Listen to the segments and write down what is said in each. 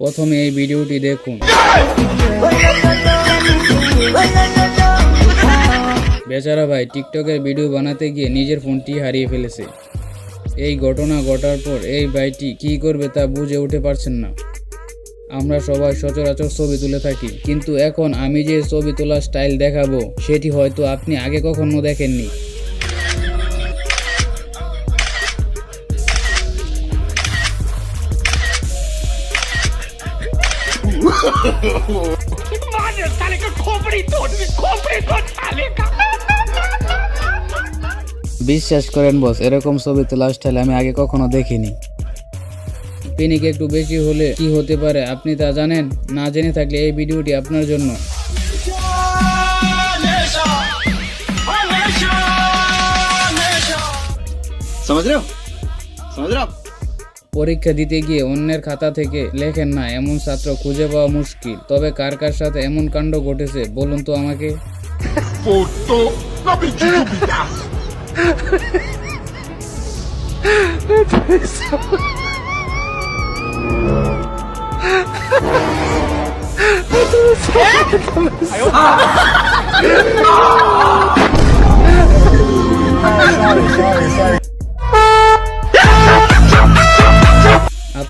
প্রথমে এই ভিডিওটি দেখুন। বেচারা ভাই টিকটকের ভিডিও বানাতে গিয়ে নিজের ফোনটি হারিয়ে ফেলেছে। এই ঘটনা ঘটার পর এই ভাইটি কি করবে তা বুঝে উঠে পারছেন না। আমরা সবাই সচরাচর ছবি তুলে থাকি, কিন্তু এখন আমি যে ছবি তোলার স্টাইল দেখাবো, সেটি হয়তো আপনি আগে কখনো দেখেননি। मार साले का खोपड़ी तोड़ खोपड़ी तोड़ साले का বিশ্বাস করেন বস এরকম ছবি তোলার স্টাইল আমি আগে কখনো দেখিনি পিনিক একটু বেশি হলে কি হতে পারে আপনি তা জানেন না জেনে থাকলে এই ভিডিওটি আপনার জন্য समझ रहे हो समझ रहे हो आप পরীক্ষা দিতে গিয়ে অন্যের খাতা থেকে লেখেন না এমন ছাত্র খুঁজে পাওয়া মুশকিল। তবে কার কার সাথে এমন কাণ্ড ঘটেছে বলুন তো আমাকে?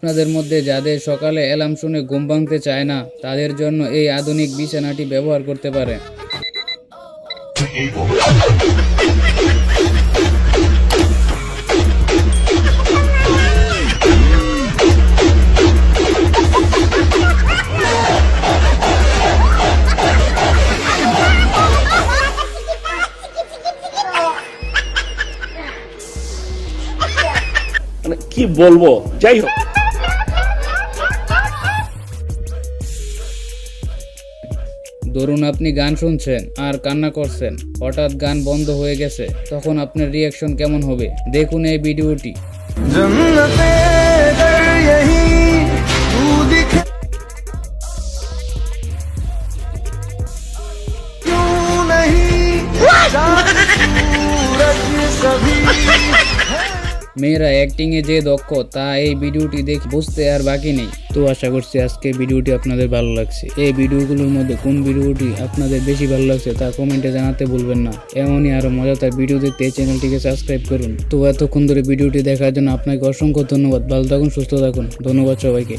আপনাদের মধ্যে যাদের সকালে অ্যালার্ম শুনে ঘুম ভাঙতে চায় না, তাদের জন্য এই আধুনিক বিছানাটি ব্যবহার করতে পারেন মানে কি বলব? যাই হোক। ধরুন আপনি গান শুনছেন আর কান্না করছেন হঠাৎ গান বন্ধ হয়ে গেছে তখন আপনার রিয়াকশন কেমন হবে? দেখুন এই ভিডিওটি। মেয়েরা অ্যাক্টিংয়ে যে দক্ষ, তা এই ভিডিওটি দেখে বুঝতে আর বাকি নেই। তো আশা করছি আজকে ভিডিওটি আপনাদের ভালো লাগছে। এই ভিডিওগুলোর মধ্যে কোন ভিডিওটি আপনাদের বেশি ভালো লাগছে তা কমেন্টে জানাতে ভুলবেন না। এমনই আরও মজাদার ভিডিও দেখতে এই চ্যানেলটিকে সাবস্ক্রাইব করুন। তো এতক্ষণ ধরে ভিডিওটি দেখার জন্য আপনাকে অসংখ্য ধন্যবাদ। ভালো থাকুন, সুস্থ থাকুন। ধন্যবাদ সবাইকে।